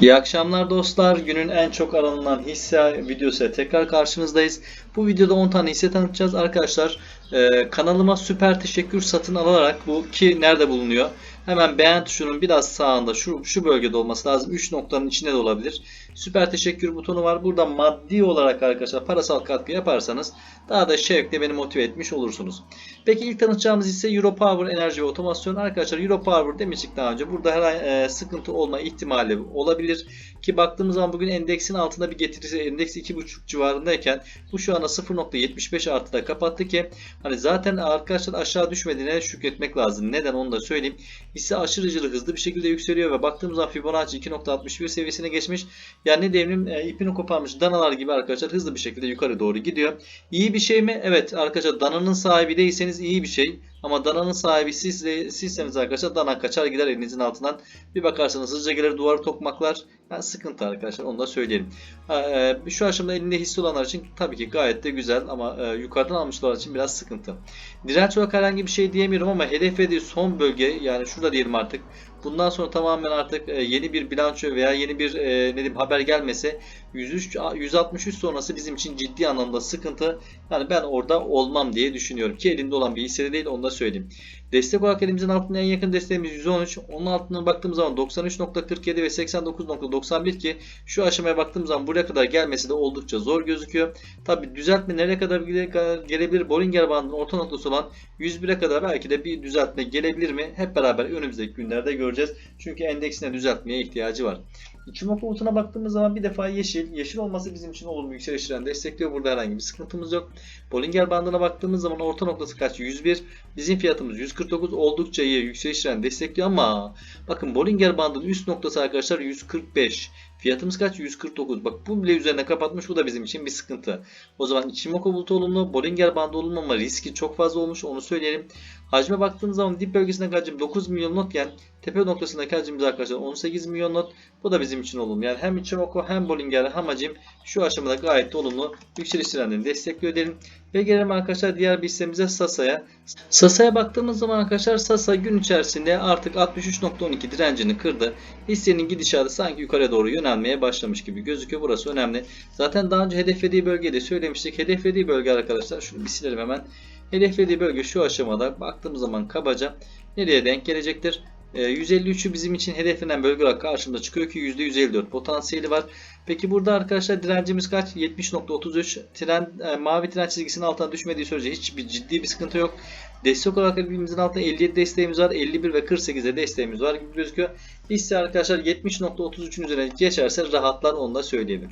İyi akşamlar dostlar. Günün en çok aranılan hisse videosuyla tekrar karşınızdayız. Bu videoda 10 tane hisse tanıtacağız arkadaşlar. Ee, kanalıma süper teşekkür satın alarak bu ki nerede bulunuyor? Hemen beğen tuşunun biraz sağında şu şu bölgede olması lazım. 3 noktanın içinde de olabilir. Süper teşekkür butonu var. Burada maddi olarak arkadaşlar parasal katkı yaparsanız daha da şevkle beni motive etmiş olursunuz. Peki ilk tanıtacağımız ise Europower Enerji ve Otomasyon. Arkadaşlar Europower demiştik daha önce. Burada herhangi e, sıkıntı olma ihtimali olabilir. Ki baktığımız zaman bugün endeksin altında bir getirisi endeks 2.5 civarındayken bu şu anda 0.75 artıda kapattı ki hani zaten arkadaşlar aşağı düşmediğine şükretmek lazım. Neden onu da söyleyeyim. Hisse aşırıcılık hızlı bir şekilde yükseliyor ve baktığımız zaman Fibonacci 2.61 seviyesine geçmiş. Yani ne diyelim e, ipini koparmış danalar gibi arkadaşlar hızlı bir şekilde yukarı doğru gidiyor. İyi bir şey mi? Evet arkadaşlar dananın sahibi değilseniz iyi bir şey. Ama dananın sahibi siz, sizseniz arkadaşlar dana kaçar gider elinizin altından. Bir bakarsanız hızlıca gelir duvarı tokmaklar. Yani sıkıntı arkadaşlar onu da söyleyelim. E, şu aşamada elinde hisse olanlar için tabii ki gayet de güzel ama e, yukarıdan almışlar için biraz sıkıntı. Direnç olarak herhangi bir şey diyemiyorum ama hedeflediği son bölge yani şurada diyelim artık. Bundan sonra tamamen artık e, yeni bir bilanço veya yeni bir e, ne diyeyim haber gelmese 103 163 sonrası bizim için ciddi anlamda sıkıntı. Yani ben orada olmam diye düşünüyorum ki elinde olan bir hisse de değil onu da söyleyeyim. Destek olarak elimizin altında en yakın desteğimiz 113. Onun altına baktığımız zaman 93.47 ve 89.91 ki şu aşamaya baktığımız zaman buraya kadar gelmesi de oldukça zor gözüküyor. Tabi düzeltme nereye kadar gelebilir? Bollinger bandının orta noktası olan 101'e kadar belki de bir düzeltme gelebilir mi? Hep beraber önümüzdeki günlerde göreceğiz. Çünkü endeksine düzeltmeye ihtiyacı var. İçimoku bulutuna baktığımız zaman bir defa yeşil. Yeşil olması bizim için olumlu yükseliş trendini destekliyor. Burada herhangi bir sıkıntımız yok. Bollinger bandına baktığımız zaman orta noktası kaç? 101. Bizim fiyatımız 149 oldukça iyi yükseliş destekliyor ama bakın Bollinger bandının üst noktası arkadaşlar 145. Fiyatımız kaç? 149. Bak bu bile üzerine kapatmış. Bu da bizim için bir sıkıntı. O zaman Ichimoku bulutu olumlu. Bollinger bandı olumlu ama riski çok fazla olmuş. Onu söyleyelim. Hacme baktığımız zaman dip bölgesindeki hacim 9 milyon notken tepe noktasındaki hacimimiz arkadaşlar 18 milyon not. Bu da bizim için olumlu. Yani hem Ichimoku hem Bollinger hem hacim şu aşamada gayet de olumlu yükseliş trendini destekliyor diyelim. Ve gelelim arkadaşlar diğer bir hissemize Sasa'ya. Sasa'ya baktığımız zaman arkadaşlar Sasa gün içerisinde artık 63.12 direncini kırdı. Hissenin gidişatı sanki yukarı doğru yönelmeye başlamış gibi gözüküyor. Burası önemli. Zaten daha önce hedeflediği bölgede söylemiştik. Hedeflediği bölge arkadaşlar şunu bir silelim hemen. Hedeflediği bölge şu aşamada baktığımız zaman kabaca nereye denk gelecektir? 153'ü bizim için hedeflenen bölge olarak karşımıza çıkıyor ki %154 potansiyeli var. Peki burada arkadaşlar direncimiz kaç? 70.33. Tren, e, mavi tren çizgisinin altına düşmediği sürece hiçbir ciddi bir sıkıntı yok. Destek olarak elimizin altında 57 desteğimiz var. 51 ve 48'de desteğimiz var gibi gözüküyor. Hisse arkadaşlar 70.33'ün üzerine geçerse rahatlar onu da söyleyelim.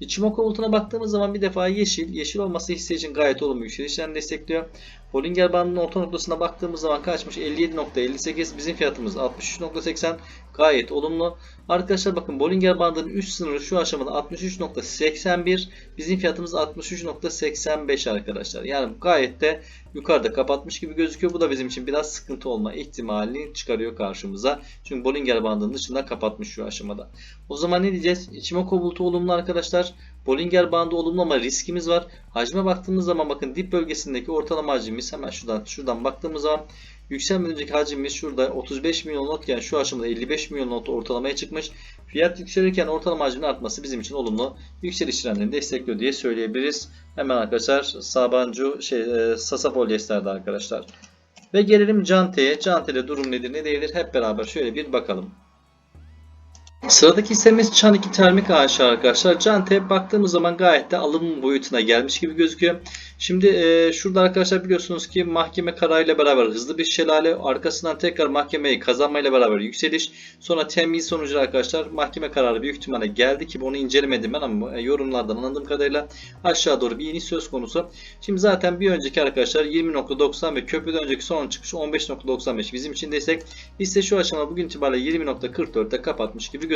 Ichimoku bulutuna baktığımız zaman bir defa yeşil. Yeşil olması hisse için gayet olumlu yükselişlerini destekliyor. Bollinger bandının orta noktasına baktığımız zaman kaçmış? 57.58. Bizim fiyatımız 63.80. Gayet olumlu. Arkadaşlar bakın Bollinger bandının üst sınırı şu aşamada 63.81. Bizim fiyatımız 63.85 arkadaşlar. Yani gayet de yukarıda kapatmış gibi gözüküyor. Bu da bizim için biraz sıkıntı olma ihtimalini çıkarıyor karşımıza. Çünkü Bollinger bandının dışında kapatmış şu aşamada. O zaman ne diyeceğiz? Ichimoku bulutu olumlu arkadaşlar. Bollinger bandı olumlu ama riskimiz var. Hacme baktığımız zaman bakın dip bölgesindeki ortalama hacmimiz hemen şuradan şuradan baktığımız zaman yükselmeden önceki hacmimiz şurada 35 milyon notken şu aşamada 55 milyon not ortalamaya çıkmış. Fiyat yükselirken ortalama hacmin artması bizim için olumlu yükseliş trendini destekliyor diye söyleyebiliriz. Hemen arkadaşlar Sabancı şey e, Sasa Polyester'de arkadaşlar. Ve gelelim Cante'ye. Cante'de durum nedir ne değildir hep beraber şöyle bir bakalım. Sıradaki hissemiz Çan 2 Termik AŞ arkadaşlar. Cante baktığımız zaman gayet de alım boyutuna gelmiş gibi gözüküyor. Şimdi e, şurada arkadaşlar biliyorsunuz ki mahkeme kararıyla beraber hızlı bir şelale arkasından tekrar mahkemeyi kazanmayla beraber yükseliş. Sonra temiz sonucu arkadaşlar mahkeme kararı büyük ihtimalle geldi ki bunu incelemedim ben ama e, yorumlardan anladığım kadarıyla aşağı doğru bir iniş söz konusu. Şimdi zaten bir önceki arkadaşlar 20.90 ve köprüden önceki son çıkış 15.95 bizim için destek. Hisse şu aşamada bugün itibariyle 20.44'te kapatmış gibi gözüküyor.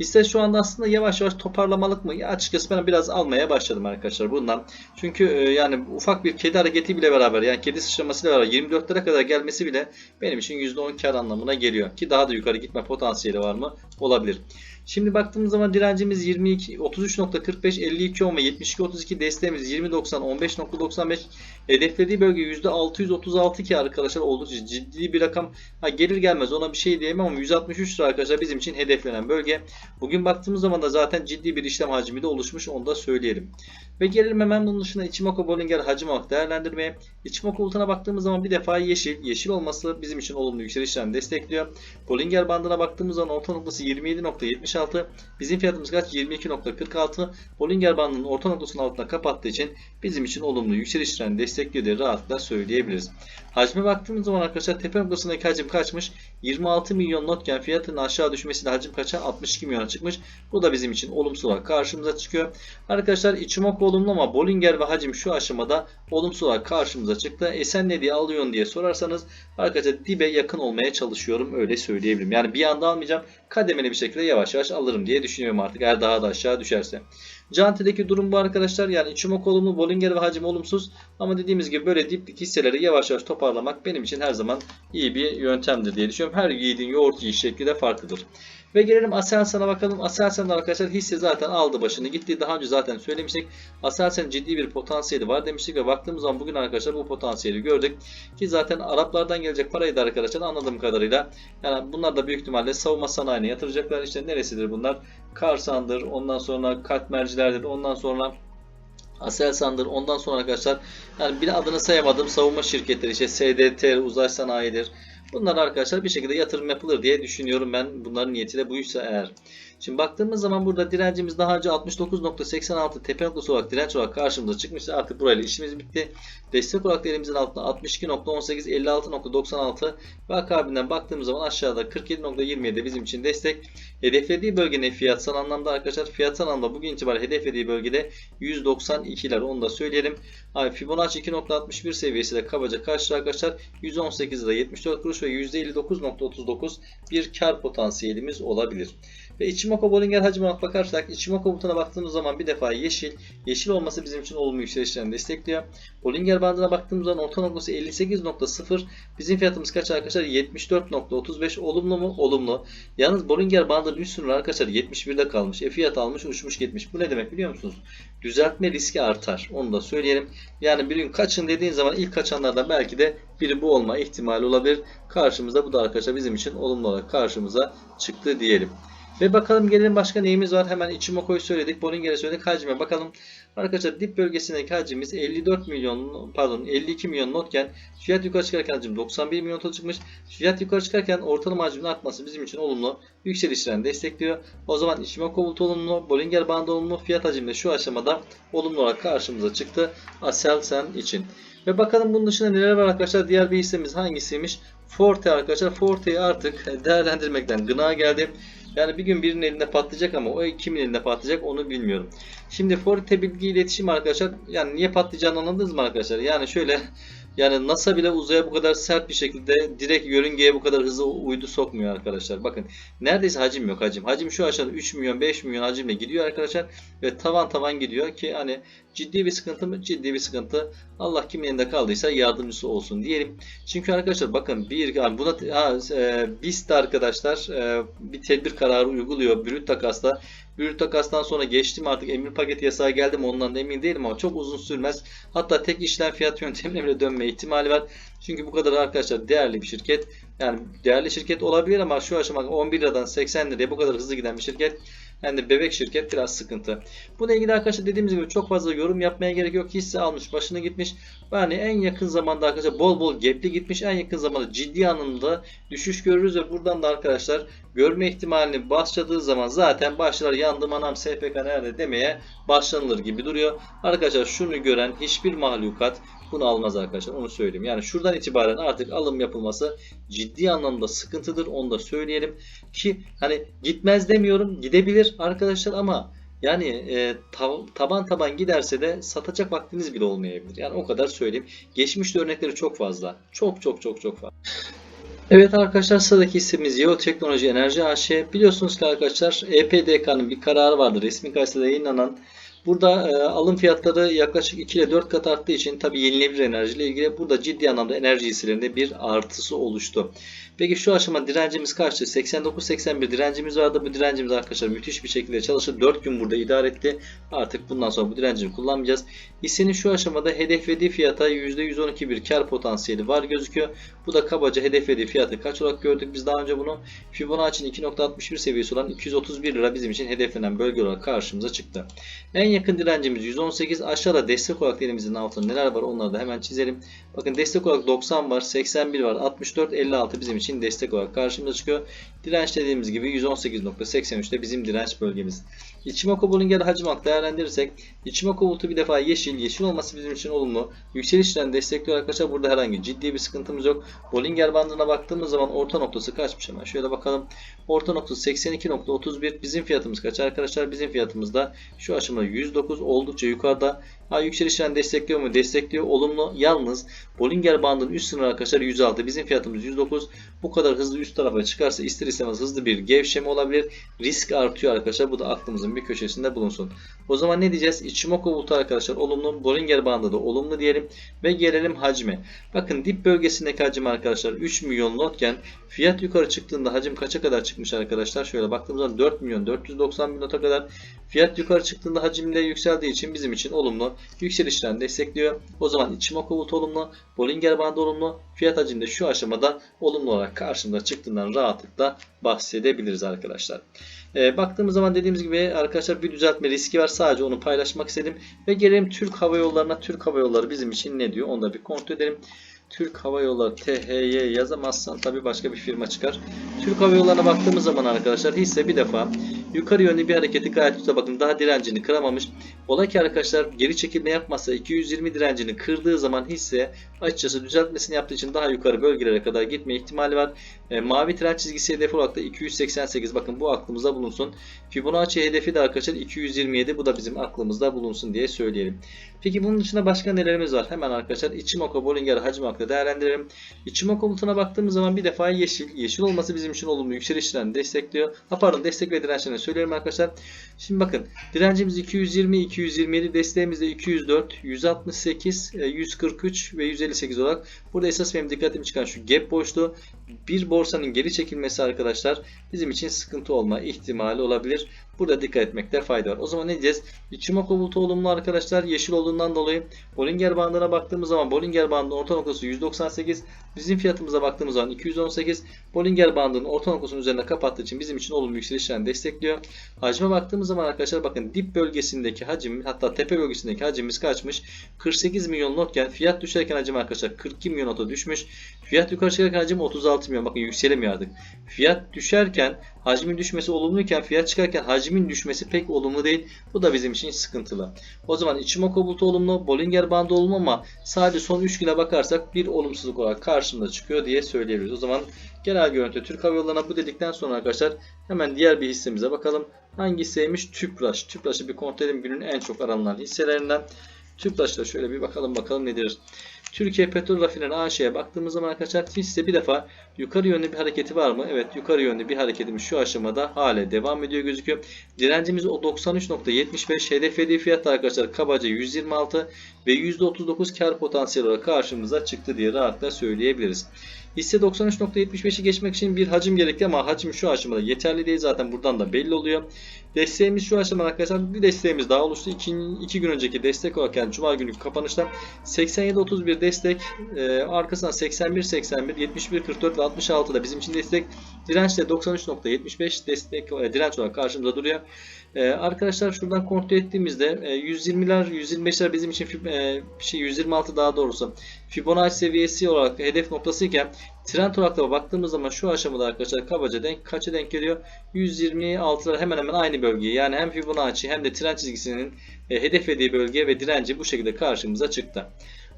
Hisse şu anda aslında yavaş yavaş toparlamalık mı? Ya açıkçası ben biraz almaya başladım arkadaşlar bundan. Çünkü e, yani ufak bir kedi hareketi bile beraber yani kedi sıçramasıyla beraber 24'lere kadar gelmesi bile benim için %10 kar anlamına geliyor. Ki daha da yukarı gitme potansiyeli var mı? Olabilir. Şimdi baktığımız zaman direncimiz 22 33.45 52 10 ve 72 32 desteğimiz 20.90 15.95 hedeflediği bölge %636 ki arkadaşlar oldukça ciddi bir rakam. Ha, gelir gelmez ona bir şey diyemem ama 163 lira arkadaşlar bizim için hedeflenen bölge. Bugün baktığımız zaman da zaten ciddi bir işlem hacmi de oluşmuş onu da söyleyelim. Ve gelelim hemen bunun dışında Ichimoku Bollinger hacim olarak değerlendirmeye. Ichimoku bulutuna baktığımız zaman bir defa yeşil. Yeşil olması bizim için olumlu yükselişlerini destekliyor. Bollinger bandına baktığımız zaman orta noktası 27.76. Bizim fiyatımız kaç? 22.46. Bollinger bandının orta noktasının altına kapattığı için bizim için olumlu yükselişlerini destekliyor diye rahatlıkla söyleyebiliriz. Hacme baktığımız zaman arkadaşlar tepe noktasındaki hacim kaçmış? 26 milyon notken fiyatın aşağı düşmesiyle hacim kaça? 62 milyona çıkmış. Bu da bizim için olumsuz olarak karşımıza çıkıyor. Arkadaşlar Ichimoku olumlu ama Bollinger ve hacim şu aşamada olumsuz olarak karşımıza çıktı. E sen ne diye alıyorsun diye sorarsanız arkadaşlar dibe yakın olmaya çalışıyorum öyle söyleyebilirim. Yani bir anda almayacağım kademeli bir şekilde yavaş yavaş alırım diye düşünüyorum artık eğer daha da aşağı düşerse. Canti'deki durum bu arkadaşlar. Yani Ichimoku olumlu, Bollinger ve hacim olumsuz. Ama dediğimiz gibi böyle diplik hisseleri yavaş yavaş toparlamak benim için her zaman iyi bir yöntemdir diye düşünüyorum. Her yiğidin yoğurt yiyiş şekli de farklıdır. Ve gelelim Aselsan'a bakalım. Aselsan'da arkadaşlar hisse zaten aldı başını gitti. Daha önce zaten söylemiştik. Aselsan'ın ciddi bir potansiyeli var demiştik ve baktığımız zaman bugün arkadaşlar bu potansiyeli gördük. Ki zaten Araplardan gelecek parayı da arkadaşlar anladığım kadarıyla yani bunlar da büyük ihtimalle savunma sanayine yatıracaklar. İşte neresidir bunlar? Karsan'dır, ondan sonra Katmercilerdir, ondan sonra Aselsan'dır. Ondan sonra arkadaşlar yani bir adını sayamadım savunma şirketleri işte SDT, Uzay Sanayi'dir. Bunlar arkadaşlar bir şekilde yatırım yapılır diye düşünüyorum ben bunların niyeti de buysa eğer. Şimdi baktığımız zaman burada direncimiz daha önce 69.86 tepe noktası olarak direnç olarak karşımıza çıkmıştı. Artık burayla işimiz bitti. Destek olarak elimizin altında 62.18, 56.96 ve akabinden baktığımız zaman aşağıda 47.27 bizim için destek. Hedeflediği bölgenin fiyatsal anlamda arkadaşlar fiyatsal anlamda bugün itibariyle hedeflediği bölgede 192'ler onu da söyleyelim. Fibonacci 2.61 seviyesi de kabaca karşı arkadaşlar 118 lira 74 kuruş ve %59.39 bir kar potansiyelimiz olabilir. Ve Ichimoku Bollinger hacmine bakarsak Ichimoku butona baktığımız zaman bir defa yeşil. Yeşil olması bizim için olumlu yükselişlerini destekliyor. Bollinger bandına baktığımız zaman orta noktası 58.0. Bizim fiyatımız kaç arkadaşlar? 74.35. Olumlu mu? Olumlu. Yalnız Bollinger bandının üst sınırı arkadaşlar 71'de kalmış. E fiyat almış uçmuş gitmiş. Bu ne demek biliyor musunuz? Düzeltme riski artar. Onu da söyleyelim. Yani bir gün kaçın dediğin zaman ilk kaçanlardan belki de biri bu olma ihtimali olabilir. Karşımızda bu da arkadaşlar bizim için olumlu olarak karşımıza çıktı diyelim. Ve bakalım gelelim başka neyimiz var. Hemen Ichimoku'yu söyledik. Bollinger'e söyledik. Hacime bakalım. Arkadaşlar dip bölgesindeki hacimiz 54 milyon pardon 52 milyon notken fiyat yukarı çıkarken hacim 91 milyon nota çıkmış. Fiyat yukarı çıkarken ortalama hacmin artması bizim için olumlu yükselişlerini destekliyor. O zaman Ichimoku bulut olumlu, Bollinger bandı olumlu, fiyat hacim de şu aşamada olumlu olarak karşımıza çıktı. Aselsan için. Ve bakalım bunun dışında neler var arkadaşlar. Diğer bir hissemiz hangisiymiş? Forte arkadaşlar. Forte'yi artık değerlendirmekten gına geldi. Yani bir gün birinin elinde patlayacak ama o kimin elinde patlayacak onu bilmiyorum. Şimdi Forte bilgi iletişim arkadaşlar yani niye patlayacağını anladınız mı arkadaşlar? Yani şöyle yani NASA bile uzaya bu kadar sert bir şekilde direkt yörüngeye bu kadar hızlı uydu sokmuyor arkadaşlar. Bakın neredeyse hacim yok hacim. Hacim şu aşağıda 3 milyon 5 milyon hacimle gidiyor arkadaşlar. Ve tavan tavan gidiyor ki hani ciddi bir sıkıntı mı? Ciddi bir sıkıntı. Allah kimin elinde kaldıysa yardımcısı olsun diyelim. Çünkü arkadaşlar bakın bir yani buna ha, e, BIST arkadaşlar e, bir tedbir kararı uyguluyor. Brüt takasla Brüt takastan sonra geçtim artık emir paketi yasağı geldi mi ondan da emin değilim ama çok uzun sürmez. Hatta tek işlem fiyat yöntemine bile dönme ihtimali var. Çünkü bu kadar arkadaşlar değerli bir şirket. Yani değerli şirket olabilir ama şu aşamada 11 liradan 80 liraya bu kadar hızlı giden bir şirket. Yani bebek şirket biraz sıkıntı. Bununla ilgili arkadaşlar dediğimiz gibi çok fazla yorum yapmaya gerek yok. Hisse almış başını gitmiş. Yani en yakın zamanda arkadaşlar bol bol gepli gitmiş. En yakın zamanda ciddi anlamda düşüş görürüz ve buradan da arkadaşlar görme ihtimalini başladığı zaman zaten başlar yandım anam SPK nerede demeye başlanılır gibi duruyor. Arkadaşlar şunu gören hiçbir mahlukat bunu almaz arkadaşlar onu söyleyeyim. Yani şuradan itibaren artık alım yapılması ciddi anlamda sıkıntıdır onu da söyleyelim. Ki hani gitmez demiyorum gidebilir arkadaşlar ama yani e, tab taban taban giderse de satacak vaktiniz bile olmayabilir. Yani o kadar söyleyeyim. Geçmişte örnekleri çok fazla. Çok çok çok çok fazla. Evet arkadaşlar sıradaki hissemiz Yeo Teknoloji Enerji AŞ. Biliyorsunuz ki arkadaşlar EPDK'nın bir kararı vardı. Resmi gazetede yayınlanan Burada e, alım fiyatları yaklaşık 2 ile 4 kat arttığı için tabi yenilenebilir enerji ile ilgili burada ciddi anlamda enerji hisselerinde bir artısı oluştu. Peki şu aşama direncimiz kaçtı? 89-81 direncimiz vardı. Bu direncimiz arkadaşlar müthiş bir şekilde çalıştı. 4 gün burada idare etti. Artık bundan sonra bu direncimi kullanmayacağız. Hissenin şu aşamada hedeflediği fiyata %112 bir kar potansiyeli var gözüküyor. Bu da kabaca hedeflediği fiyatı kaç olarak gördük biz daha önce bunu. Fibonacci'nin 2.61 seviyesi olan 231 lira bizim için hedeflenen bölge olarak karşımıza çıktı. En yakın direncimiz 118. Aşağıda destek olarak elimizin altında neler var onları da hemen çizelim. Bakın destek olarak 90 var, 81 var, 64, 56 bizim için destek olarak karşımıza çıkıyor. Direnç dediğimiz gibi 118.83 de bizim direnç bölgemiz. Ichimoku Bollinger hacim olarak değerlendirirsek Ichimoku bulutu bir defa yeşil. Yeşil olması bizim için olumlu. Yükseliş trend destekliyor arkadaşlar. Burada herhangi ciddi bir sıkıntımız yok. Bollinger bandına baktığımız zaman orta noktası kaçmış hemen. Şöyle bakalım. Orta noktası 82.31. Bizim fiyatımız kaç arkadaşlar? Bizim fiyatımız da şu aşamada 109 oldukça yukarıda. Ha yükseliş trend destekliyor mu? Destekliyor. Olumlu. Yalnız Bollinger bandının üst sınırı arkadaşlar 106. Bizim fiyatımız 109. Bu kadar hızlı üst tarafa çıkarsa ister istemez hızlı bir gevşeme olabilir. Risk artıyor arkadaşlar. Bu da aklımızın bir köşesinde bulunsun. O zaman ne diyeceğiz? Ichimoku bulutu arkadaşlar olumlu. Bollinger bandı da olumlu diyelim. Ve gelelim hacme. Bakın dip bölgesindeki hacim arkadaşlar 3 milyon lotken fiyat yukarı çıktığında hacim kaça kadar çıkmış arkadaşlar? Şöyle baktığımız zaman 4 milyon 490 bin lota kadar fiyat yukarı çıktığında hacimle yükseldiği için bizim için olumlu. Yükselişten destekliyor. O zaman Ichimoku olumlu. Bollinger bandı olumlu. Fiyat hacimde şu aşamada olumlu olarak karşımıza çıktığından rahatlıkla bahsedebiliriz arkadaşlar. E, baktığımız zaman dediğimiz gibi arkadaşlar bir düzeltme riski var. Sadece onu paylaşmak istedim. Ve gelelim Türk Hava Yolları'na. Türk Hava Yolları bizim için ne diyor? Onu da bir kontrol edelim. Türk Hava Yolları THY yazamazsan tabii başka bir firma çıkar. Türk Hava Yolları'na baktığımız zaman arkadaşlar hisse bir defa yukarı yönlü bir hareketi gayet güzel bakın daha direncini kıramamış. Ola ki arkadaşlar geri çekilme yapmazsa 220 direncini kırdığı zaman hisse açıkçası düzeltmesini yaptığı için daha yukarı bölgelere kadar gitme ihtimali var. E, mavi tren çizgisi hedefi olarak da 288 bakın bu aklımızda bulunsun. Fibonacci hedefi de arkadaşlar 227 bu da bizim aklımızda bulunsun diye söyleyelim. Peki bunun dışında başka nelerimiz var? Hemen arkadaşlar Ichimoku Bollinger hacim hakkında değerlendirelim. Ichimoku bulutuna baktığımız zaman bir defa yeşil. Yeşil olması bizim için olumlu yükselişlerini destekliyor. Ha pardon destek ve dirençlerini söylüyorum arkadaşlar. Şimdi bakın direncimiz 220, 227, desteğimiz de 204, 168, 143 e, ve 158 olarak. Burada esas benim dikkatimi çıkan şu gap boşluğu. Bir borsanın geri çekilmesi arkadaşlar bizim için sıkıntı olma ihtimali olabilir. Burada dikkat etmekte fayda var. O zaman ne diyeceğiz? Ichimoku bulutu olumlu arkadaşlar. Yeşil olduğundan dolayı Bollinger bandına baktığımız zaman Bollinger bandının orta noktası 198. Bizim fiyatımıza baktığımız zaman 218. Bollinger bandının orta noktasının üzerine kapattığı için bizim için olumlu yükselişlerini destekliyor. Hacme baktığımız zaman arkadaşlar bakın dip bölgesindeki hacim hatta tepe bölgesindeki hacimimiz kaçmış? 48 milyon notken fiyat düşerken hacim arkadaşlar 42 milyon nota düşmüş. Fiyat yukarı çıkarken hacim 36 milyon. Bakın yükselemiyor artık. Fiyat düşerken hacmin düşmesi olumluyken fiyat çıkarken hacmin düşmesi pek olumlu değil. Bu da bizim için sıkıntılı. O zaman Ichimoku bulutu olumlu, Bollinger bandı olumlu ama sadece son 3 güne bakarsak bir olumsuzluk olarak karşımıza çıkıyor diye söyleyebiliriz. O zaman genel görüntü Türk Hava Yolları'na bu dedikten sonra arkadaşlar hemen diğer bir hissemize bakalım. Hangi hisseymiş? Tüpraş. Tüpraş'ı bir kontrol edelim. Günün en çok aranılan hisselerinden. Tüpraş'ta şöyle bir bakalım bakalım nedir. Türkiye Petrol Rafineri AŞ'ye baktığımız zaman arkadaşlar hisse bir defa yukarı yönlü bir hareketi var mı? Evet yukarı yönlü bir hareketimiz şu aşamada hala devam ediyor gözüküyor. Direncimiz o 93.75 hedeflediği fiyat arkadaşlar kabaca 126 ve %39 kar potansiyeli olarak karşımıza çıktı diye rahatla söyleyebiliriz. Hisse 93.75'i geçmek için bir hacim gerekli ama hacim şu aşamada yeterli değil zaten buradan da belli oluyor. Desteğimiz şu aşamada arkadaşlar bir desteğimiz daha oluştu. 2, gün önceki destek olarak yani Cuma günü kapanışta 87.31 destek e, arkasından 81 81 71 44 ve 66 da bizim için destek direnç de 93.75 destek e, direnç olarak karşımıza duruyor. Ee, arkadaşlar şuradan kontrol ettiğimizde e, 120'ler 125'ler bizim için e, şey 126 daha doğrusu Fibonacci seviyesi olarak hedef noktası iken trend olarak da baktığımız zaman şu aşamada arkadaşlar kabaca denk kaça denk geliyor? 126'lar hemen hemen aynı bölgeye yani hem Fibonacci hem de trend çizgisinin e, hedeflediği bölge ve direnci bu şekilde karşımıza çıktı.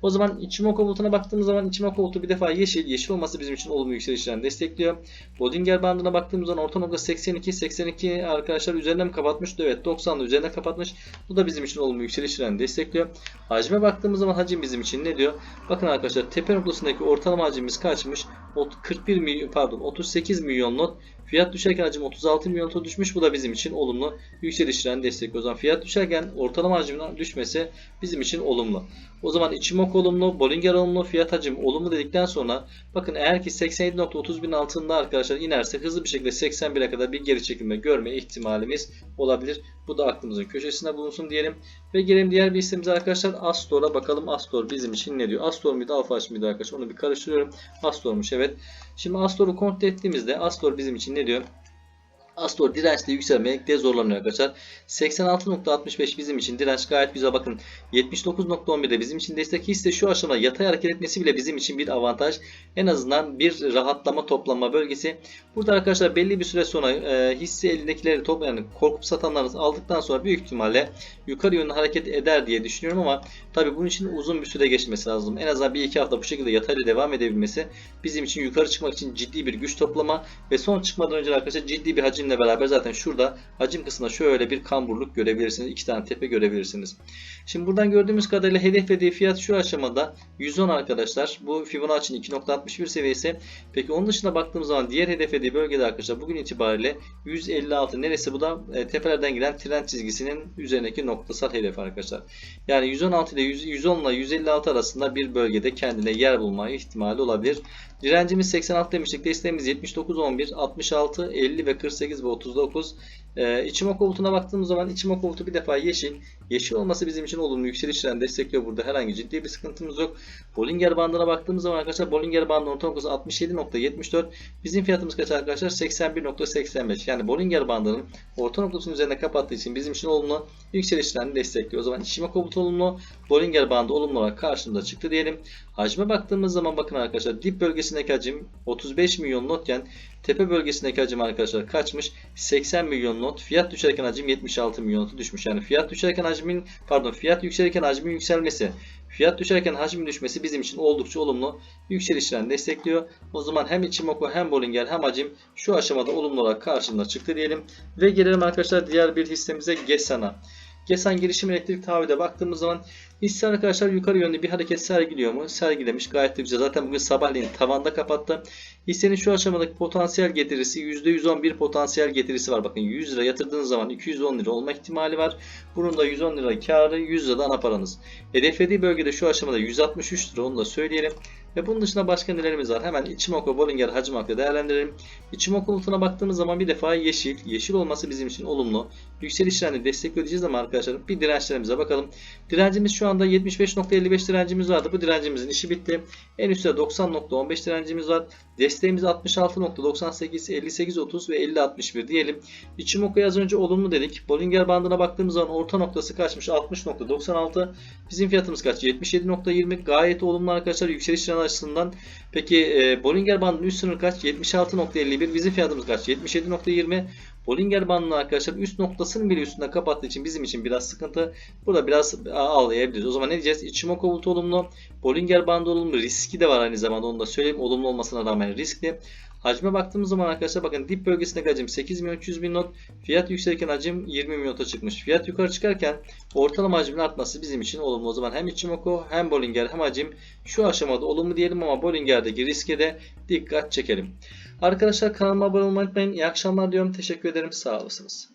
O zaman Ichimoku bulutuna baktığımız zaman Ichimoku bulutu bir defa yeşil. Yeşil olması bizim için olumlu yükselişlerini destekliyor. Bollinger bandına baktığımız zaman orta nokta 82. 82 arkadaşlar üzerine mi kapatmıştı? Evet 90'lı üzerine kapatmış. Bu da bizim için olumlu yükselişlerini destekliyor. Hacme baktığımız zaman hacim bizim için ne diyor? Bakın arkadaşlar tepe noktasındaki ortalama hacimimiz kaçmış? Ot- 41 milyon pardon 38 milyon not. Fiyat düşerken hacim 36 milyon nota düşmüş. Bu da bizim için olumlu. Yükseliş trendi destekliyor. O zaman fiyat düşerken ortalama hacmin düşmesi bizim için olumlu. O zaman Ichimoku olumlu, Bollinger olumlu, fiyat hacim olumlu dedikten sonra bakın eğer ki 87.30 bin altında arkadaşlar inerse hızlı bir şekilde 81'e kadar bir geri çekilme görme ihtimalimiz olabilir. Bu da aklımızın köşesinde bulunsun diyelim. Ve gelelim diğer bir hissemize arkadaşlar Astor'a bakalım. Astor bizim için ne diyor? Astor muydu Alfaş mıydı arkadaşlar? Onu bir karıştırıyorum. Astor'muş evet. Şimdi Astor'u kontrol ettiğimizde Astor bizim için ne diyor? Astor dirençte yükselmekte zorlanıyor arkadaşlar. 86.65 bizim için direnç gayet güzel bakın. 79.11 de bizim için destek hisse şu aşamada yatay hareket etmesi bile bizim için bir avantaj. En azından bir rahatlama toplanma bölgesi. Burada arkadaşlar belli bir süre sonra e, hisse elindekileri toplayan korkup satanlarınız aldıktan sonra büyük ihtimalle yukarı yönlü hareket eder diye düşünüyorum ama tabi bunun için uzun bir süre geçmesi lazım. En azından bir iki hafta bu şekilde yatayla devam edebilmesi bizim için yukarı çıkmak için ciddi bir güç toplama ve son çıkmadan önce arkadaşlar ciddi bir hacimle beraber zaten şurada hacim kısmında şöyle bir kamburluk görebilirsiniz. iki tane tepe görebilirsiniz. Şimdi buradan gördüğümüz kadarıyla hedeflediği fiyat şu aşamada 110 arkadaşlar. Bu Fibonacci'nin 2.61 seviyesi. Peki onun dışında baktığımız zaman diğer hedeflediği bölgede arkadaşlar bugün itibariyle 156 neresi bu da e, tepelerden gelen trend çizgisinin üzerindeki noktasal hedef arkadaşlar. Yani 116 ile 100, 110 ile 156 arasında bir bölgede kendine yer bulma ihtimali olabilir. Direncimiz 86 demiştik. Desteğimiz 79, 11, 66, 50 ve 48 ve 39. Ee, bulutuna baktığımız zaman Ichimoku bulutu bir defa yeşil. Yeşil olması bizim için olumlu yükseliş trendi destekliyor. Burada herhangi ciddi bir sıkıntımız yok. Bollinger bandına baktığımız zaman arkadaşlar Bollinger bandının orta noktası 67.74. Bizim fiyatımız kaç arkadaşlar? 81.85. Yani Bollinger bandının orta noktasının üzerine kapattığı için bizim için olumlu yükseliş trendi destekliyor. O zaman Ichimoku bulutu olumlu. Bollinger bandı olumlu olarak karşımıza çıktı diyelim. Hacme baktığımız zaman bakın arkadaşlar dip bölgesindeki hacim 35 milyon notken tepe bölgesindeki hacim arkadaşlar kaçmış? 80 milyon not. Fiyat düşerken hacim 76 milyon nota düşmüş. Yani fiyat düşerken hacmin pardon fiyat yükselirken hacmin yükselmesi Fiyat düşerken hacmin düşmesi bizim için oldukça olumlu yükselişlerini destekliyor. O zaman hem Ichimoku hem Bollinger hem hacim şu aşamada olumlu olarak karşımıza çıktı diyelim. Ve gelelim arkadaşlar diğer bir hissemize Gesan'a. Gesan girişim elektrik taahhüde baktığımız zaman hisse arkadaşlar yukarı yönlü bir hareket sergiliyor mu? Sergilemiş gayet de güzel. Zaten bugün sabahleyin tavanda kapattı. Hissenin şu aşamadaki potansiyel getirisi %111 potansiyel getirisi var. Bakın 100 lira yatırdığınız zaman 210 lira olma ihtimali var. Bunun da 110 lira karı 100 liradan ana paranız. Hedeflediği bölgede şu aşamada 163 lira onu da söyleyelim. Ve bunun dışında başka nelerimiz var? Hemen Ichimoku, Bollinger, hacim hakkı değerlendirelim. Ichimoku bulutuna baktığımız zaman bir defa yeşil. Yeşil olması bizim için olumlu. Yükseliş destekliyor diyeceğiz ama arkadaşlar bir dirençlerimize bakalım. Direncimiz şu anda 75.55 direncimiz vardı. Bu direncimizin işi bitti. En üstte 90.15 direncimiz var. Desteğimiz 66.98, 58.30 ve 50.61 diyelim. Ichimoku'ya az önce olumlu dedik. Bollinger bandına baktığımız zaman orta noktası kaçmış? 60.96. Bizim fiyatımız kaç? 77.20. Gayet olumlu arkadaşlar yükseliş trendi açısından. Peki e, Bollinger bandının üst sınırı kaç? 76.51. Bizim fiyatımız kaç? 77.20. Bollinger bandının arkadaşlar üst noktasının bile üstünde kapattığı için bizim için biraz sıkıntı. Burada biraz ağlayabiliriz. O zaman ne diyeceğiz? Bulutu olumlu. Bollinger bandı olumlu. Riski de var aynı zamanda onu da söyleyeyim. Olumlu olmasına rağmen riskli. Hacme baktığımız zaman arkadaşlar bakın dip bölgesindeki hacim 8 milyon 300 bin not. Fiyat yükselirken hacim 20 milyona çıkmış. Fiyat yukarı çıkarken ortalama hacmin artması bizim için olumlu. O zaman hem Ichimoku hem Bollinger hem hacim şu aşamada olumlu diyelim ama Bollinger'deki riske de dikkat çekelim. Arkadaşlar kanalıma abone olmayı unutmayın. İyi akşamlar diyorum. Teşekkür ederim. Sağ olasınız.